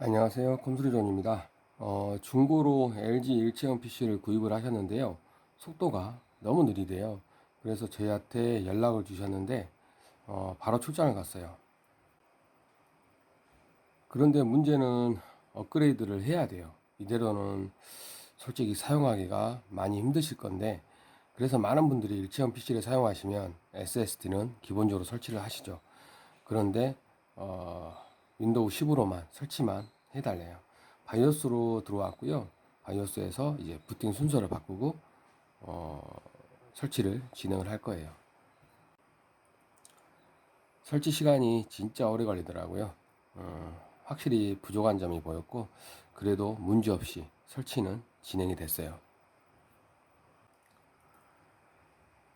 안녕하세요. 컴스리존입니다. 어, 중고로 LG 일체형 PC를 구입을 하셨는데요. 속도가 너무 느리대요. 그래서 저희한테 연락을 주셨는데, 어, 바로 출장을 갔어요. 그런데 문제는 업그레이드를 해야 돼요. 이대로는 솔직히 사용하기가 많이 힘드실 건데, 그래서 많은 분들이 일체형 PC를 사용하시면 SSD는 기본적으로 설치를 하시죠. 그런데, 어, 윈도우 10으로만 설치만 해달래요. 바이오스로 들어왔고요. 바이오스에서 이제 부팅 순서를 바꾸고, 어, 설치를 진행을 할 거예요. 설치 시간이 진짜 오래 걸리더라고요. 어, 확실히 부족한 점이 보였고, 그래도 문제없이 설치는 진행이 됐어요.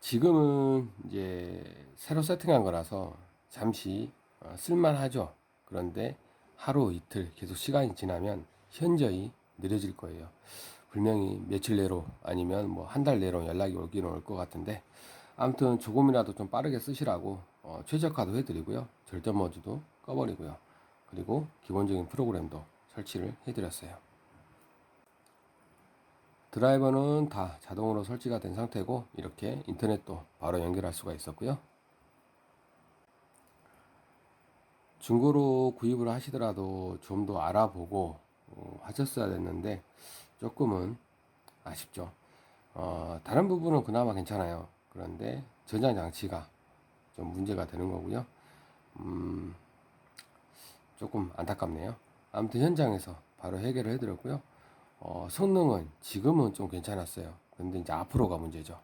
지금은 이제 새로 세팅한 거라서 잠시 어, 쓸만하죠. 그런데 하루 이틀 계속 시간이 지나면 현저히 느려질 거예요. 분명히 며칠 내로 아니면 뭐 한 달 내로 연락이 오기는 올 것 같은데 아무튼 조금이라도 좀 빠르게 쓰시라고 어, 최적화도 해드리고요. 절전 모드도 꺼버리고요. 그리고 기본적인 프로그램도 설치를 해드렸어요. 드라이버는 다 자동으로 설치가 된 상태고 이렇게 인터넷도 바로 연결할 수가 있었고요. 중고로 구입을 하시더라도 좀 더 알아보고 어, 하셨어야 됐는데 조금은 아쉽죠. 어, 다른 부분은 그나마 괜찮아요. 그런데 저장 장치가 좀 문제가 되는 거고요. 음, 조금 안타깝네요. 아무튼 현장에서 바로 해결을 해드렸고요. 어, 성능은 지금은 좀 괜찮았어요. 근데 이제 앞으로가 문제죠.